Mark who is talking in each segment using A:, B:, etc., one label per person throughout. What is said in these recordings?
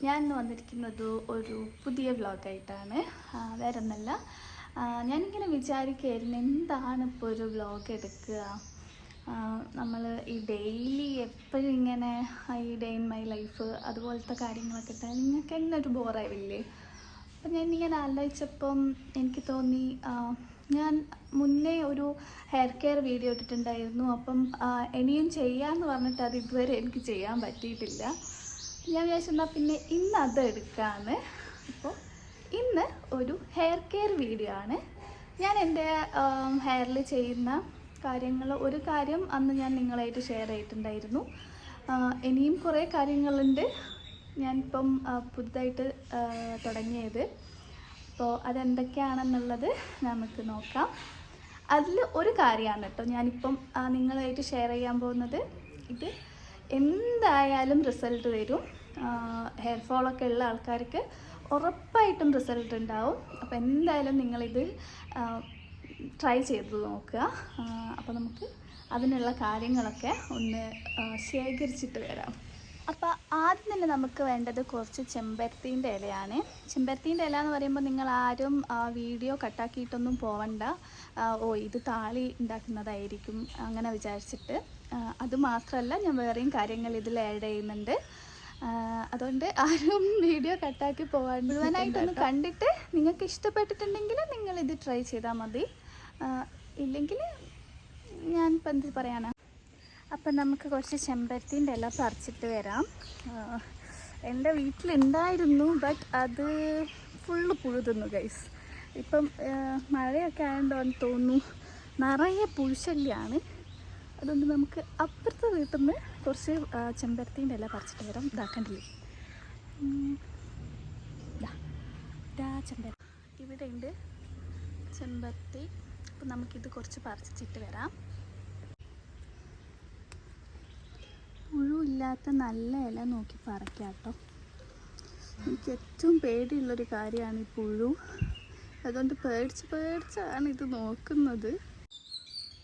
A: ഞാൻ ഇന്ന് വന്നിരിക്കുന്നത് ഒരു പുതിയ വ്ളോഗായിട്ടാണ് വേറെ ഒന്നല്ല ഞാനിങ്ങനെ വിചാരിക്കുകയായിരുന്നു എന്താണ് ഇപ്പോൾ ഒരു വ്ളോഗ് എടുക്കുക? നമ്മൾ ഈ ഡെയിലി എപ്പോഴും ഇങ്ങനെ ഈ ഡേ ഇൻ മൈ ലൈഫ് അതുപോലത്തെ കാര്യങ്ങളൊക്കെ ഇട്ടാൽ നിങ്ങൾക്ക് എന്നെ ഒരു ബോറാവില്ലേ അപ്പം ഞാൻ ഇങ്ങനെ ആലോചിച്ചപ്പം എനിക്ക് തോന്നി ഞാൻ മുന്നേ ഒരു ഹെയർ കെയർ വീഡിയോ ഇട്ടിട്ടുണ്ടായിരുന്നു. അപ്പം ഇനിയും ചെയ്യാമെന്ന് പറഞ്ഞിട്ട് അത് ഇതുവരെ എനിക്ക് ചെയ്യാൻ പറ്റിയിട്ടില്ല. ഞാൻ വിചാരിച്ചെന്നാൽ പിന്നെ ഇന്ന് അത് എടുക്കാമെന്ന് അപ്പോൾ ഇന്ന് ഒരു ഹെയർ കെയർ വീഡിയോ ആണ്. ഞാൻ എന്റെ ഹെയറിൽ ചെയ്യുന്ന കാര്യങ്ങൾ ഒരു കാര്യം അന്ന് ഞാൻ നിങ്ങളായിട്ട് ഷെയർ ചെയ്തിട്ടുണ്ടായിരുന്നു. ഇനിയും കുറേ കാര്യങ്ങളുണ്ട് ഞാനിപ്പം പുതുതായിട്ട് തുടങ്ങിയത്. അപ്പോൾ അതെന്തൊക്കെയാണെന്നുള്ളത് നമുക്ക് നോക്കാം. അതിൽ ഒരു കാര്യമാണ് കേട്ടോ ഞാനിപ്പം നിങ്ങളായിട്ട് ഷെയർ ചെയ്യാൻ പോകുന്നത്. ഇത് എന്തായാലും റിസൾട്ട് തരും ഹെയർ ഫോളൊക്കെ ഉള്ള ആൾക്കാർക്ക് ഉറപ്പായിട്ടും റിസൾട്ട് ഉണ്ടാവും. അപ്പോൾ എന്തായാലും നിങ്ങളിത് ട്രൈ ചെയ്ത് നോക്കുക. അപ്പോൾ നമുക്ക് അതിനുള്ള കാര്യങ്ങളൊക്കെ ഒന്ന് ശേഖരിച്ചിട്ട് വരാം. അപ്പോൾ ആദ്യം തന്നെ നമുക്ക് വേണ്ടത് കുറച്ച് ചെമ്പരത്തീന്റെ ഇലയാണ്. ചെമ്പരത്തീന്റെ ഇല എന്ന് പറയുമ്പോൾ നിങ്ങൾ ആരും ആ, വീഡിയോ കട്ടാക്കിയിട്ടൊന്നും പോവണ്ട. ഓ ഇത് താളി ഉണ്ടാക്കുന്നതായിരിക്കും അങ്ങനെ വിചാരിച്ചിട്ട്. അതുമാത്രമല്ല അത് മാത്രമല്ല ഞാൻ വേറെയും കാര്യങ്ങൾ ഇതിൽ ആഡ് ചെയ്യുന്നുണ്ട്. അതുകൊണ്ട് ആരും വീഡിയോ കട്ടാക്കി പോകാൻ മുഴുവനായിട്ടൊന്ന് കണ്ടിട്ട് നിങ്ങൾക്ക് ഇഷ്ടപ്പെട്ടിട്ടുണ്ടെങ്കിൽ നിങ്ങൾ ഇത് ട്രൈ ചെയ്താൽ മതി. ഇല്ലെങ്കിൽ ഞാൻ ഞാനിപ്പോൾ എന്ത് പറയാനാ അപ്പം നമുക്ക് കുറച്ച് ചെമ്പരത്തിന്റെ ഇല പറിച്ചിട്ട് വരാം. എന്റെ വീട്ടിലുണ്ടായിരുന്നു ബട്ട് അത് ഫുള്ള് പുഴുതുന്നു ഗൈസ് ഇപ്പം മഴയൊക്കെ ആയതുകൊണ്ടാണ് തോന്നുന്നു നിറയെ പുഴുശല്യാണ്. അതുകൊണ്ട് നമുക്ക് അപ്പുറത്തെ വീട്ടിൽ നിന്ന് കുറച്ച് ചെമ്പരത്തിന്റെ ഇല പറിച്ചിട്ട് വരാം. ഇതാക്കണ്ടില്ലേ ചെമ്പരത്തി ഇവിടെ ഉണ്ട് ചെമ്പരത്തി. അപ്പം നമുക്കിത് കുറച്ച് പറിച്ചിട്ട് വരാം. പുഴുവില്ലാത്ത നല്ല ഇല നോക്കി പറിക്കാം കേട്ടോ എനിക്ക് ഏറ്റവും പേടിയുള്ളൊരു കാര്യമാണ് ഈ പുഴു. അതുകൊണ്ട് പേടിച്ച് പേടിച്ചാണ് ഇത് നോക്കുന്നത്.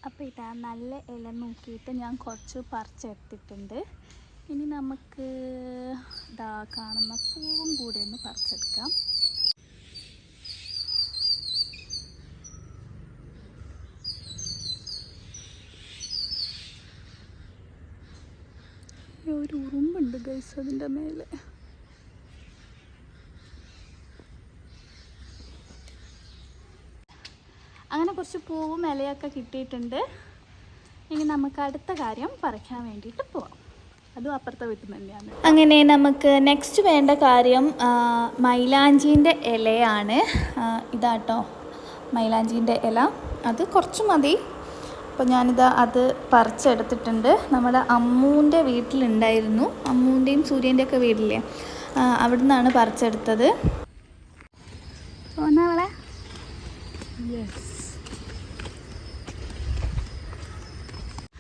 A: അപ്പോൾ ഇതാ നല്ല ഇല നോക്കിയിട്ട് ഞാൻ കുറച്ച് പറിച്ചെടുത്തിട്ടുണ്ട്. ഇനി നമുക്ക് ഇതാ കാണുന്ന പൂവും കൂടെ ഒന്ന് പറിച്ചെടുക്കാം ഈ ഒരു ഉറുമ്പുണ്ട് ഗൈസ് അതിന്റെ മേലെ. അങ്ങനെ കുറച്ച് പൂവും ഇലയൊക്കെ കിട്ടിയിട്ടുണ്ട്. ഇനി നമുക്ക് അടുത്ത കാര്യം പറിക്കാൻ വേണ്ടിയിട്ട് പോവാം. അതും അപ്പുറത്തെ വീട്ടിൽ നിന്ന് തന്നെയാണ്. അങ്ങനെ നമുക്ക് നെക്സ്റ്റ് വേണ്ട കാര്യം മൈലാഞ്ചീന്റെ ഇലയാണ്. ഇതാട്ടോ മൈലാഞ്ചീന്റെ ഇല. അത് കുറച്ച് മതി. അപ്പോൾ ഞാനിത് അത് പറിച്ചെടുത്തിട്ടുണ്ട്. നമ്മുടെ അമ്മൂന്റെ വീട്ടിലുണ്ടായിരുന്നു. അമ്മൂന്റെയും സൂര്യന്റെ ഒക്കെ വീട്ടിലെ അവിടെ നിന്നാണ് പറിച്ചെടുത്തത്.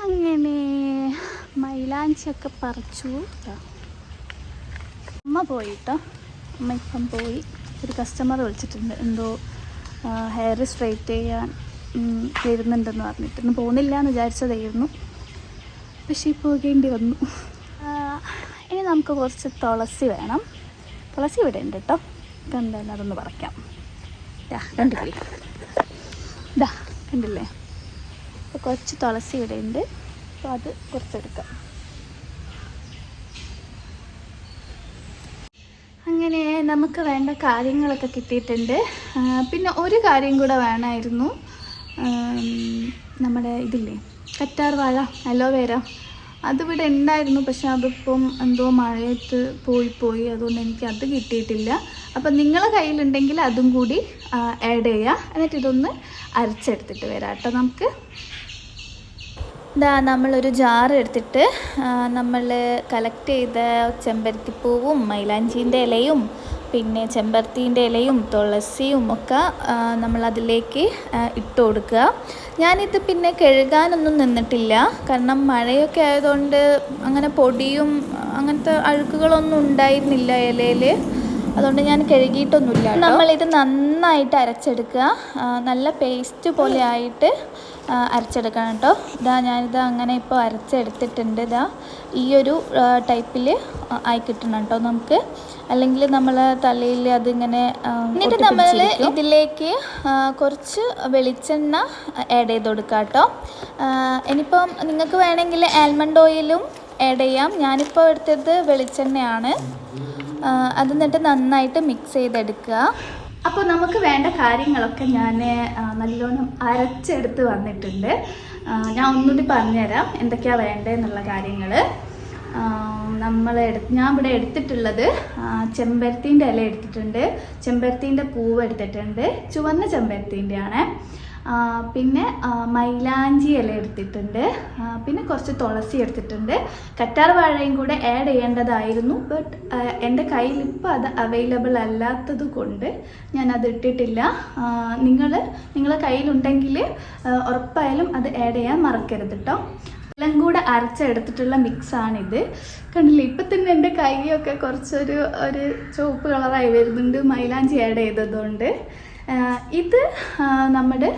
A: അങ്ങനെ മൈലാഞ്ചിയൊക്കെ പറിച്ചു. അമ്മ അമ്മ പോയിട്ടോ? അമ്മ ഇപ്പം പോയി. ഒരു കസ്റ്റമർ വിളിച്ചിട്ടുണ്ട്. എന്തോ ഹെയർ സ്ട്രെയിറ്റ് ചെയ്യാൻ. വരുന്നുണ്ടെന്ന് പറഞ്ഞിട്ട് ഇന്ന് പോകുന്നില്ല എന്ന് വിചാരിച്ചതായിരുന്നു. പക്ഷേ പോകേണ്ടി വന്നു. ഇനി നമുക്ക് കുറച്ച് തുളസി വേണം. തുളസി ഇവിടെ ഉണ്ട് കേട്ടോ. കണ്ടെന്ന് അതൊന്ന് പറിക്കാം. ദാ കണ്ടില്ലേ? ഇതാ കണ്ടില്ലേ? അപ്പോൾ കുറച്ച് തുളസി ഇവിടെ ഉണ്ട്. അപ്പോൾ അത് കുറച്ചെടുക്കാം. അങ്ങനെ നമുക്ക് വേണ്ട കാര്യങ്ങളൊക്കെ കിട്ടിയിട്ടുണ്ട്. പിന്നെ ഒരു കാര്യം കൂടെ വേണമായിരുന്നു. നമ്മുടെ ഇതില്ലേ കറ്റാർ വാഴ അലോവേര അതിവിടെ ഉണ്ടായിരുന്നു പക്ഷെ അതിപ്പം എന്തോ മഴയത്ത് പോയി പോയി അതുകൊണ്ട് എനിക്ക് അത് കിട്ടിയിട്ടില്ല. അപ്പം നിങ്ങളെ കയ്യിലുണ്ടെങ്കിൽ അതും കൂടി ആഡ് ചെയ്യുക എന്നിട്ട് ഇതൊന്ന് അരച്ചെടുത്തിട്ട് വരാം കേട്ടോ നമുക്ക്. ഇതാ നമ്മളൊരു ജാർ എടുത്തിട്ട് നമ്മൾ കളക്ട് ചെയ്ത ചെമ്പരത്തിപ്പൂവും മൈലാഞ്ചീന്റെ ഇലയും പിന്നെ ചെമ്പരത്തിന്റെ ഇലയും തുളസിയും ഒക്കെ നമ്മളതിലേക്ക് ഇട്ട് കൊടുക്കുക. ഞാനിത് പിന്നെ കഴുകാനൊന്നും നിന്നിട്ടില്ല. കാരണം മഴയൊക്കെ ആയതുകൊണ്ട് അങ്ങനെ പൊടിയും അങ്ങനത്തെ അഴുക്കുകളൊന്നും ഉണ്ടായിരുന്നില്ല ഇലയിൽ അതുകൊണ്ട് ഞാൻ കഴുകിയിട്ടൊന്നുമില്ല നമ്മളിത് നന്നായിട്ട് അരച്ചെടുക്കുക. നല്ല പേസ്റ്റ് പോലെ ആയിട്ട് അരച്ചെടുക്കണം കേട്ടോ. ഇതാ ഞാനിത് അങ്ങനെ ഇപ്പോൾ അരച്ചെടുത്തിട്ടുണ്ട്. ഇതാ ഈ ഒരു ടൈപ്പിൽ ആയി കിട്ടണം കേട്ടോ നമുക്ക്. അല്ലെങ്കിൽ നമ്മൾ തലയിൽ അതിങ്ങനെ എന്നിട്ട് നമ്മൾ ഇതിലേക്ക് കുറച്ച് വെളിച്ചെണ്ണ ആഡ് ചെയ്ത് കൊടുക്കുക കേട്ടോ. ഇനിയിപ്പം നിങ്ങൾക്ക് വേണമെങ്കിൽ ആൽമണ്ട് ഓയിലും ആഡ് ചെയ്യാം. ഞാനിപ്പോൾ എടുത്തത് വെളിച്ചെണ്ണയാണ്. അത് എന്നിട്ട് നന്നായിട്ട് മിക്സ് ചെയ്തെടുക്കുക. അപ്പോൾ നമുക്ക് വേണ്ട കാര്യങ്ങളൊക്കെ ഞാൻ നല്ലോണം അരച്ചെടുത്ത് വന്നിട്ടുണ്ട്. ഞാൻ ഒന്നുകൂടി പറഞ്ഞുതരാം എന്തൊക്കെയാണ് വേണ്ടതെന്നുള്ള കാര്യങ്ങൾ നമ്മൾ എടുത്ത് ഞാൻ ഇവിടെ എടുത്തിട്ടുള്ളത് ചെമ്പരത്തീന്റെ ഇല എടുത്തിട്ടുണ്ട്. ചെമ്പരത്തീന്റെ പൂവ് എടുത്തിട്ടുണ്ട്. ചുവന്ന ചെമ്പരത്തീന്റെ പിന്നെ മൈലാഞ്ചി ഇല എടുത്തിട്ടുണ്ട്. പിന്നെ കുറച്ച് തുളസി എടുത്തിട്ടുണ്ട്. കറ്റാർ വാഴയും കൂടെ ആഡ് ചെയ്യേണ്ടതായിരുന്നു ബട്ട് എന്റെ കയ്യിൽ ഇപ്പോൾ അത് അവൈലബിൾ അല്ലാത്തത് കൊണ്ട് ഞാൻ അത് ഇട്ടിട്ടില്ല. നിങ്ങൾ നിങ്ങളെ കയ്യിലുണ്ടെങ്കിൽ ഉറപ്പായാലും അത് ആഡ് ചെയ്യാൻ മറക്കരുത് കേട്ടോ എല്ലാം കൂടെ അരച്ചെടുത്തിട്ടുള്ള മിക്സാണിത് കണ്ടില്ലേ ഇപ്പം തന്നെ എന്റെ കൈയൊക്കെ കുറച്ചൊരു ഒരു ചുവപ്പ് കളറായി വരുന്നുണ്ട് മൈലാഞ്ചി ആഡ് ചെയ്തതുകൊണ്ട്. ഇത് നമ്മുടെ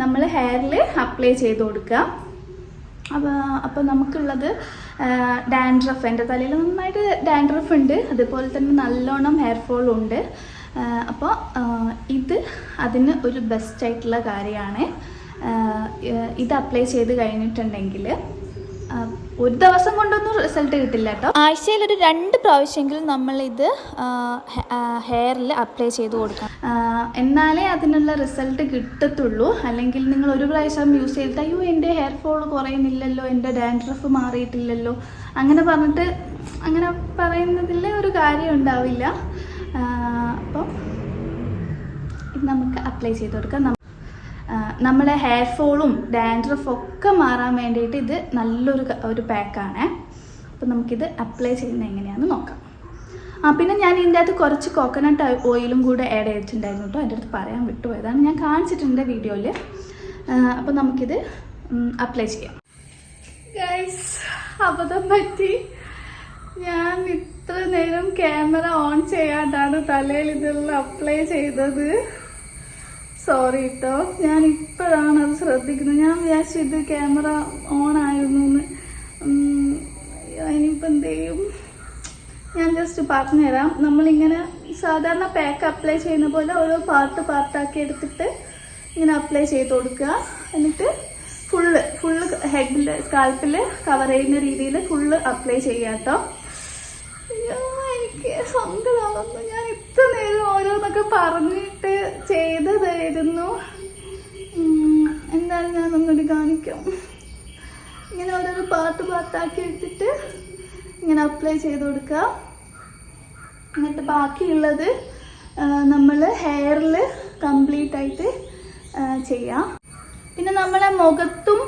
A: നമ്മൾ ഹെയറിൽ അപ്ലൈ ചെയ്ത് കൊടുക്കുക. അപ്പോൾ അപ്പോൾ നമുക്കുള്ളത് ഡാൻഡ്രഫ് എന്റെ തലയിൽ നന്നായിട്ട് ഡാൻഡ്രഫ് ഉണ്ട്. അതുപോലെ തന്നെ നല്ലോണം ഹെയർ ഫോളും ഉണ്ട്. അപ്പോൾ ഇത് അതിന് ഒരു ബെസ്റ്റ് ആയിട്ടുള്ള കാര്യമാണ്. ഇത് അപ്ലൈ ചെയ്ത് കഴിഞ്ഞിട്ടുണ്ടെങ്കിൽ ഒരു ദിവസം കൊണ്ടൊന്നും റിസൾട്ട് കിട്ടില്ല കേട്ടോ ആഴ്ചയിൽ ഒരു രണ്ട് പ്രാവശ്യമെങ്കിലും നമ്മൾ ഇത് ഹെയറിൽ അപ്ലൈ ചെയ്ത് കൊടുക്കണം. എന്നാലേ അതിനുള്ള റിസൾട്ട് കിട്ടത്തുള്ളൂ. അല്ലെങ്കിൽ നിങ്ങൾ ഒരു പ്രാവശ്യം യൂസ് ചെയ്തിട്ട് അയ്യോ എന്റെ ഹെയർ ഫോൾ കുറയുന്നില്ലല്ലോ എന്റെ ഡാൻഡ്രഫ് മാറിയിട്ടില്ലല്ലോ അങ്ങനെ പറഞ്ഞിട്ട് അങ്ങനെ പറയുന്നതിൽ ഒരു കാര്യം ഉണ്ടാവില്ല. അപ്പം ഇത് നമുക്ക് അപ്ലൈ ചെയ്ത് കൊടുക്കാം. നമ്മ- ആ, നമ്മുടെ ഹെയർ ഫോളും ഡാൻഡ്രഫും ഒക്കെ മാറാൻ വേണ്ടിയിട്ട് ഇത് നല്ലൊരു ഒരു പാക്കാണ് അപ്പോൾ നമുക്കിത് അപ്ലൈ ചെയ്യുന്നത് എങ്ങനെയാണെന്ന് നോക്കാം. ആ പിന്നെ ഞാൻ ഇതിന്റെ അകത്ത് കുറച്ച് കോക്കനട്ട് ഓയിലും കൂടെ ആഡ് ചെയ്തിട്ടുണ്ടായിരുന്നു കേട്ടോ. എന്റെ അടുത്ത് പറയാൻ വിട്ടുപോയതാണ്. ഞാൻ കാണിച്ചിട്ടുണ്ട് വീഡിയോയിൽ അപ്പോൾ നമുക്കിത് അപ്ലൈ ചെയ്യാം. ഗൈസ് അബദ്ധം പറ്റി. ഞാൻ ഇത്ര നേരം ക്യാമറ ഓൺ ചെയ്യാണ്ടാണ് തലയിൽ ഇതെല്ലാം അപ്ലൈ ചെയ്തത്. സോറി കേട്ടോ ഞാൻ ഇപ്പോഴാണ് അത് ശ്രദ്ധിക്കുന്നത്. ഞാൻ വിചാരിച്ചു ഇത് ക്യാമറ ഓൺ ആയിരുന്നു എന്ന് ഇനിയിപ്പോൾ എന്ത് ചെയ്യും? ഞാൻ ജസ്റ്റ് പറഞ്ഞുതരാം. നമ്മളിങ്ങനെ സാധാരണ പാക്ക് അപ്ലൈ ചെയ്യുന്ന പോലെ ഓരോ പാർട്ട് പാർട്ടാക്കി എടുത്തിട്ട് ഇങ്ങനെ അപ്ലൈ ചെയ്ത് കൊടുക്കുക. എന്നിട്ട് ഫുള്ള് ഫുള്ള് ഹെഡിൽ സ്കാൽപ്പിൽ കവർ ചെയ്യുന്ന രീതിയിൽ ഫുള്ള് അപ്ലൈ ചെയ്യുക കേട്ടോ എനിക്ക് സങ്കടമാകുന്നു ഞാൻ ഇത്ര നേരം ഓരോന്നൊക്കെ പറഞ്ഞിട്ട് ചെയ്തതായിരുന്നു. എന്തായാലും ഞാൻ ഒന്നുകൂടി കാണിക്കാം. ഇങ്ങനെ ഓരോരോ പാർട്ട് പാർട്ടാക്കി എടുത്തിട്ട് ഇങ്ങനെ അപ്ലൈ ചെയ്ത് കൊടുക്കുക. എന്നിട്ട് ബാക്കിയുള്ളത് നമ്മൾ ഹെയറിൽ കംപ്ലീറ്റ് ആയിട്ട് ചെയ്യാം. പിന്നെ നമ്മളെ മുഖത്തും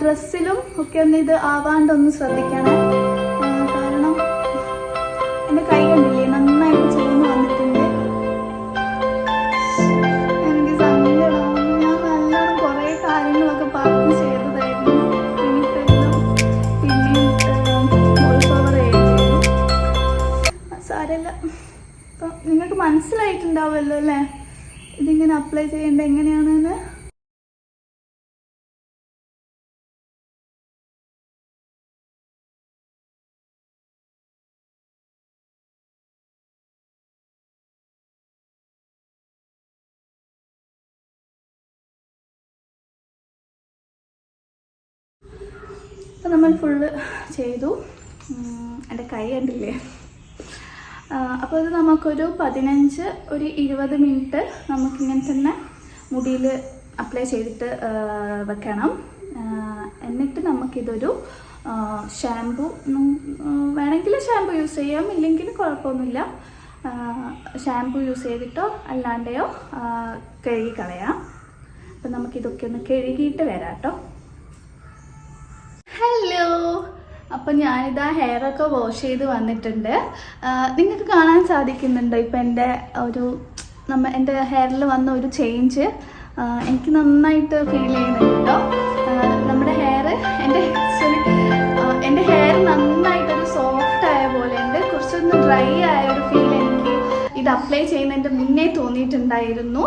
A: ഡ്രസ്സിലും ഒക്കെ ഒന്ന് ഇത് ആവാണ്ടൊന്ന് ശ്രദ്ധിക്കണം. അപ്പം നമ്മൾ ഫുള്ള് ചെയ്തു. എന്റെ കൈ കണ്ടില്ലേ? അപ്പോൾ ഇത് നമുക്കൊരു പതിനഞ്ച് ഒരു ഇരുപത് മിനിറ്റ് നമുക്കിങ്ങനെ തന്നെ മുടിയിൽ അപ്ലൈ ചെയ്തിട്ട് വെക്കണം. എന്നിട്ട് നമുക്കിതൊരു ഷാമ്പു വേണമെങ്കിൽ ഷാമ്പു യൂസ് ചെയ്യാം. ഇല്ലെങ്കിൽ കുഴപ്പമൊന്നുമില്ല. ഷാമ്പു യൂസ് ചെയ്തിട്ടോ അല്ലാണ്ടെയോ കഴുകി കളയാം. അപ്പം നമുക്കിതൊക്കെ ഒന്ന് കഴുകിയിട്ട് വരാം കേട്ടോ. ഹലോ അപ്പം ഞാനിതാ ഹെയറൊക്കെ വാഷ് ചെയ്ത് വന്നിട്ടുണ്ട്. നിങ്ങൾക്ക് കാണാൻ സാധിക്കുന്നുണ്ടോ? ഇപ്പം എന്റെ ഒരു നമ്മ എന്റെ ഹെയറിൽ വന്ന ഒരു ചേഞ്ച് എനിക്ക് നന്നായിട്ട് ഫീൽ ചെയ്യുന്നുണ്ട് നമ്മുടെ ഹെയർ എന്റെ സോറി എന്റെ ഹെയർ നന്നായിട്ടൊരു സോഫ്റ്റ് ആയ പോലെ ഉണ്ട് കുറച്ചൊന്ന് ഡ്രൈ ആയ ഒരു ഫീൽ എനിക്ക് ഇത് അപ്ലൈ ചെയ്യുന്നതിന്റെ മുന്നേ തോന്നിയിട്ടുണ്ടായിരുന്നു.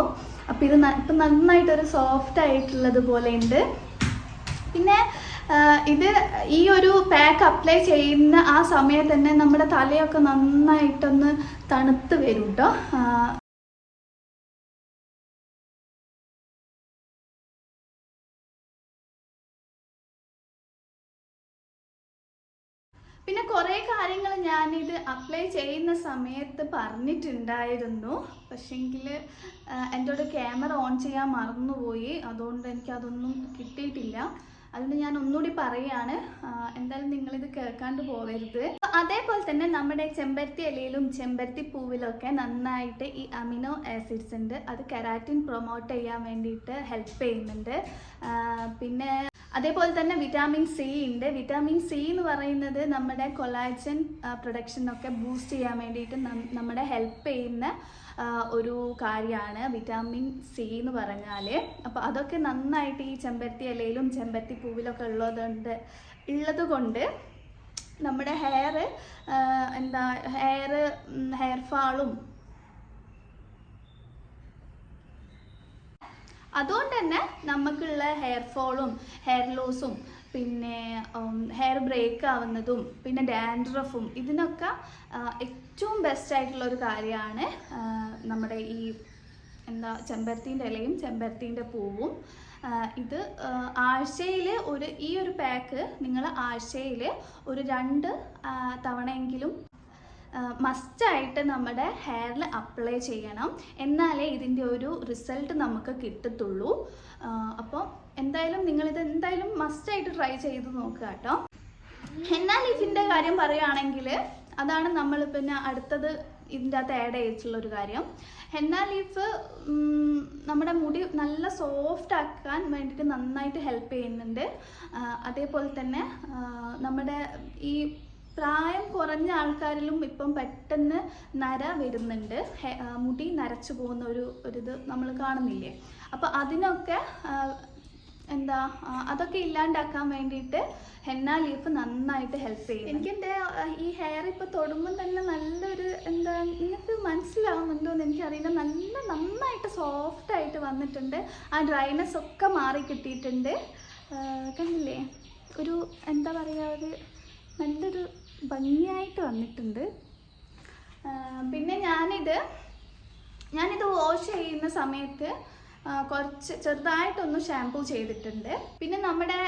A: അപ്പോൾ ഇത് ഇപ്പം നന്നായിട്ടൊരു സോഫ്റ്റ് ആയിട്ടുള്ളത് പോലെ ഉണ്ട് പിന്നെ ഇത് ഈ ഒരു പാക്ക് അപ്ലൈ ചെയ്യുന്ന ആ സമയത്ത് തന്നെ നമ്മുടെ തലയൊക്കെ നന്നായിട്ടൊന്ന് തണുത്ത് വരും കേട്ടോ പിന്നെ കുറേ കാര്യങ്ങൾ ഞാനിത് അപ്ലൈ ചെയ്യുന്ന സമയത്ത് പറഞ്ഞിട്ടുണ്ടായിരുന്നു. പക്ഷെങ്കിൽ എന്റെ ക്യാമറ ഓൺ ചെയ്യാൻ മറന്നുപോയി. അതുകൊണ്ട് എനിക്കതൊന്നും കിട്ടിയിട്ടില്ല. അതുകൊണ്ട് ഞാൻ ഒന്നുകൂടി പറയാണ് എന്തായാലും നിങ്ങളിത് കേൾക്കാണ്ട് പോകരുത്. അതേപോലെ തന്നെ നമ്മുടെ ചെമ്പരത്തി ഇലയിലും ചെമ്പരത്തി പൂവിലൊക്കെ നന്നായിട്ട് ഈ അമിനോ ആസിഡ്സ് ഉണ്ട്. അത് കെരാറ്റിൻ പ്രൊമോട്ട് ചെയ്യാൻ വേണ്ടിയിട്ട് ഹെൽപ്പ് ചെയ്യുന്നുണ്ട്. പിന്നെ അതേപോലെ തന്നെ വിറ്റാമിൻ സി ഉണ്ട്. വിറ്റാമിൻ സി എന്ന് പറയുന്നത് നമ്മുടെ കൊളാജൻ പ്രൊഡക്ഷനൊക്കെ ബൂസ്റ്റ് ചെയ്യാൻ വേണ്ടിയിട്ട് നമ്മുടെ ഹെൽപ്പ് ചെയ്യുന്ന ഒരു കാര്യമാണ് വിറ്റാമിൻ സി എന്ന് പറഞ്ഞാൽ അപ്പോൾ അതൊക്കെ നന്നായിട്ട് ഈ ചെമ്പരത്തി ഇലയിലും ചെമ്പരത്തി പൂവിലൊക്കെ ഉള്ളതുകൊണ്ട് ഉള്ളത് കൊണ്ട് നമ്മുടെ ഹെയർ എന്താ ഹെയർ ഹെയർ ഫാളും അതുകൊണ്ട് തന്നെ നമുക്കുള്ള ഹെയർ ഫോളും ഹെയർ ലോസും പിന്നെ ഹെയർ ബ്രേക്ക് ആവുന്നതും പിന്നെ ഡാൻഡ്രഫും ഇതിനൊക്കെ ഏറ്റവും ബെസ്റ്റ് ആയിട്ടുള്ള ഒരു കാര്യമാണ് നമ്മുടെ ഈ എന്താ ചെമ്പരത്തിന്റെ ഇലയും ചെമ്പരത്തിന്റെ പൂവും. ഇത് ആഴ്ചയിൽ ഒരു ഈ ഒരു പാക്ക് നിങ്ങൾ ആഴ്ചയിൽ ഒരു രണ്ട് തവണയെങ്കിലും മസ്റ്റായിട്ട് നമ്മുടെ ഹെയറിൽ അപ്ലൈ ചെയ്യണം. എന്നാലേ ഇതിന്റെ ഒരു റിസൾട്ട് നമുക്ക് കിട്ടത്തുള്ളൂ. അപ്പോൾ എന്തായാലും നിങ്ങളിത് എന്തായാലും മസ്റ്റായിട്ട് ട്രൈ ചെയ്ത് നോക്കുക കേട്ടോ. എന്നാൽ ഇതിന്റെ കാര്യം പറയുകയാണെങ്കിൽ അതാണ് നമ്മൾ പിന്നെ അടുത്തത് ഇതിന്റെ അകത്ത് ആഡ് ചെയ്തിട്ടുള്ള ഒരു കാര്യം. ഹെന്ന ലീഫ് നമ്മുടെ മുടി നല്ല സോഫ്റ്റ് ആക്കാൻ വേണ്ടിയിട്ട് നന്നായിട്ട് ഹെൽപ്പ് ചെയ്യുന്നുണ്ട്. അതേപോലെ തന്നെ നമ്മുടെ ഈ പ്രായം കുറഞ്ഞ ആൾക്കാരിലും ഇപ്പം പെട്ടെന്ന് നര വരുന്നുണ്ട്. മുടി നരച്ചു പോകുന്ന ഒരു ഒരിത് നമ്മൾ കാണുന്നില്ലേ? അപ്പോൾ അതിനൊക്കെ എന്താ അതൊക്കെ ഇല്ലാണ്ടാക്കാൻ വേണ്ടിയിട്ട് ഹെന്ന ലീഫ് നന്നായിട്ട് ഹെൽപ്പ് ചെയ്യും എനിക്ക് എന്റെ ഈ ഹെയർ ഇപ്പോൾ തൊടുമ്പോൾ തന്നെ നല്ലൊരു എന്താ നിങ്ങൾക്ക് മനസ്സിലാവുന്നുണ്ടോ എന്ന് എനിക്കറിയില്ല. നല്ല നന്നായിട്ട് സോഫ്റ്റ് ആയിട്ട് വന്നിട്ടുണ്ട്. ആ ഡ്രൈനെസ് ഒക്കെ മാറി കിട്ടിയിട്ടുണ്ട്. കണ്ടില്ലേ? ഒരു എന്താ പറയുക ഒരു നല്ലൊരു ഭംഗിയായിട്ട് വന്നിട്ടുണ്ട്. പിന്നെ ഞാനിത് ഞാനിത് വാഷ് ചെയ്യുന്ന സമയത്ത് കുറച്ച് ചെറുതായിട്ടൊന്ന് ഷാംപൂ ചെയ്തിട്ടുണ്ട്. പിന്നെ നമ്മുടെ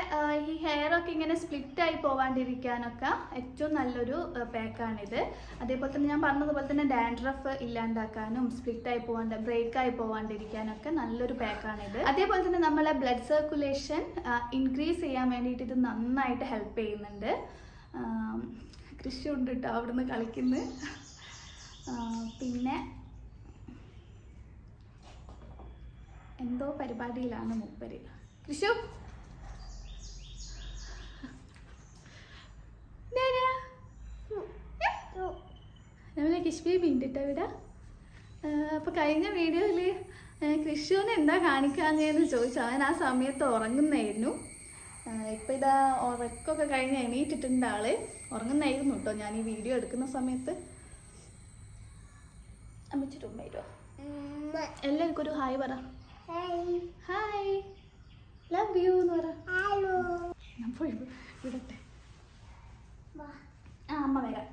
A: ഈ ഹെയറൊക്കെ ഇങ്ങനെ സ്പ്ലിറ്റായി പോവാണ്ടിരിക്കാനൊക്കെ ഏറ്റവും നല്ലൊരു പാക്കാണിത് അതേപോലെ തന്നെ ഞാൻ പറഞ്ഞതുപോലെ തന്നെ ഡാൻഡ്രഫ് ഇല്ലാണ്ടാക്കാനും സ്പ്ലിറ്റായി പോവാണ്ട് ബ്രേക്ക് ആയി പോവാണ്ടിരിക്കാനൊക്കെ നല്ലൊരു പാക്കാണിത് അതേപോലെ തന്നെ നമ്മളെ ബ്ലഡ് സർക്കുലേഷൻ ഇൻക്രീസ് ചെയ്യാൻ വേണ്ടിയിട്ട് ഇത് നന്നായിട്ട് ഹെൽപ്പ് ചെയ്യുന്നുണ്ട്. കൃഷി ഉണ്ട് കേട്ടോ അവിടുന്ന് കളിക്കുന്നത് പിന്നെ എന്തോ പരിപാടിയിലാണ് മൂപ്പര്. കൃഷു? നമ്മളെ കിഷ് ബേബി ഉണ്ട് ഇവിടെ? അപ്പോൾ കഴിഞ്ഞ വീഡിയോയിൽ കൃഷുവിനെ എന്താ കാണിക്കാഞ്ഞതെന്ന് ചോദിച്ചു. അവൻ ആ സമയത്ത് ഉറങ്ങുന്നായിരുന്നു. ഇപ്പം ഇതാ ഉറക്കമൊക്കെ കഴിഞ്ഞ് എണീറ്റിട്ടുണ്ട് ആൾ. ഉറങ്ങുന്നായിരുന്നു കേട്ടോ ഞാൻ ഈ വീഡിയോ എടുക്കുന്ന സമയത്ത്. അമ്മച്ചിട്ട് ഉമ്മ വരുമോ എല്ലാവർക്കും ഒരു ഹായ് പറ. ഹായ്. ലവ് യു എന്ന് പറ. ഞാൻ പോയി വിടട്ടെ. ആ അമ്മ വരാം.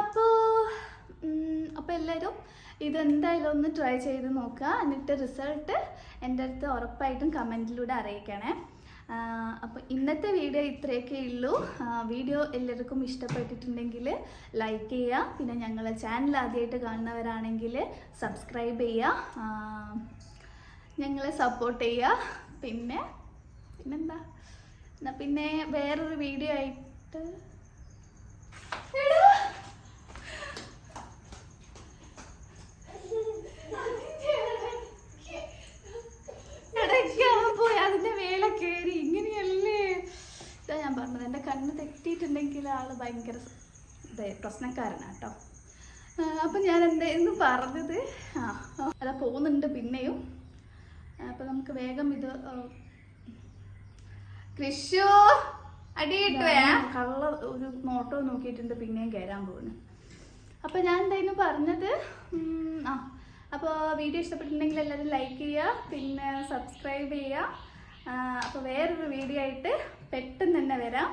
A: അപ്പോൾ അപ്പോൾ എല്ലാവരും ഇതെന്തായാലും ഒന്ന് ട്രൈ ചെയ്ത് നോക്കുക. എന്നിട്ട് റിസൾട്ട് എന്റെ അടുത്ത് ഉറപ്പായിട്ടും കമന്റിലൂടെ അറിയിക്കണേ. അപ്പോൾ ഇന്നത്തെ വീഡിയോ ഇത്രയൊക്കെ ഉള്ളൂ. വീഡിയോ എല്ലാവർക്കും ഇഷ്ടപ്പെട്ടിട്ടുണ്ടെങ്കിൽ ലൈക്ക് ചെയ്യുക. പിന്നെ ഞങ്ങളെ ചാനൽ ആദ്യമായിട്ട് കാണുന്നവരാണെങ്കിൽ സബ്സ്ക്രൈബ് ചെയ്യുക. ഞങ്ങളെ സപ്പോർട്ട് ചെയ്യുക. പിന്നെ പിന്നെന്താ? എന്നാൽ പിന്നെ വേറൊരു വീഡിയോ ആയിട്ട് എടാ. ഇടയ്ക്ക് അവൻ പോയി അതിന്റെ മേലെ കയറി ഇങ്ങനെയല്ലേ ഇതാ ഞാൻ പറഞ്ഞത്. എന്റെ കണ്ണ് തെറ്റിയിട്ടുണ്ടെങ്കിൽ ആൾ ഭയങ്കര പ്രശ്നക്കാരനാണ് കേട്ടോ അപ്പം ഞാൻ എന്തായിരുന്നു പറഞ്ഞത് ആ അതാ പോകുന്നുണ്ട് പിന്നെയും. അപ്പം നമുക്ക് വേഗം ഇത് കൃഷോ കൃഷു അടിയിട്ട് കള്ള ഒരു നോട്ടോ നോക്കിയിട്ടുണ്ട് പിന്നെയും കയറാൻ പോകുന്നു. അപ്പം ഞാൻ എന്തായിരുന്നു പറഞ്ഞത് ആ അപ്പോൾ വീഡിയോ ഇഷ്ടപ്പെട്ടിട്ടുണ്ടെങ്കിൽ എല്ലാവരും ലൈക്ക് ചെയ്യുക പിന്നെ സബ്സ്ക്രൈബ് ചെയ്യുക. അപ്പോൾ വേറൊരു വീഡിയോ ആയിട്ട് പെട്ടെന്ന് തന്നെ വരാം.